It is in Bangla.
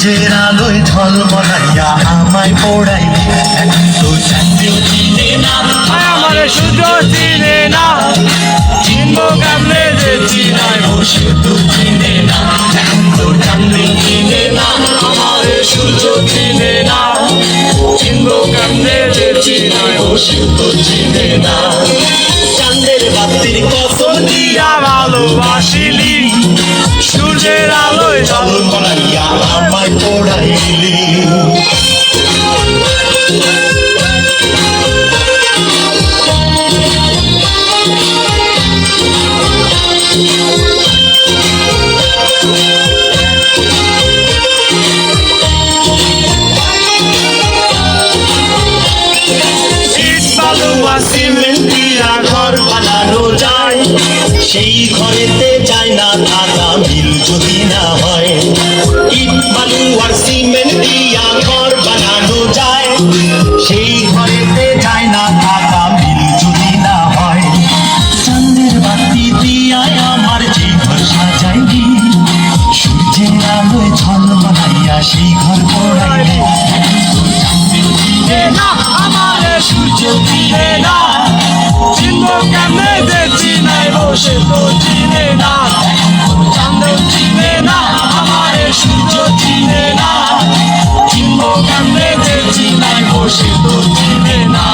সূর্যের আলোয় ঝলমলাইয়া আমায় পড়াইলি। এখন তো চাঁদেও চিনে না আমার সূর্য চিনে না চিনবো কেমনে যে চিনাই বসে। তো চিনে না এখন তো চিনে না আমার সূর্য চিনে না চিনবো কেমনে যে চিনাই বসে তো চিনে না চাঁদের বাতির দিয়া দিয়া ভালোবাসিলি। আমায় পড়াইলি ইট মিল যদি না হয়, ইট, বালু আর সিমেন্ট দিয়া ঘর বানানো যায়। সেই ঘরেতে যায় না থাকা মিল যদি না হয়। চাঁদের বাতি দিয়ায় আমার যে ঘর সাজাইলি সূর্যের আলোয় ঝলমলাইয়া সেই ঘর পড়াইলি চিনে না, আমার সূর্য চিনে না। চিনবো কেমনে যে চিনাই বসে তো বসে তো চিনে না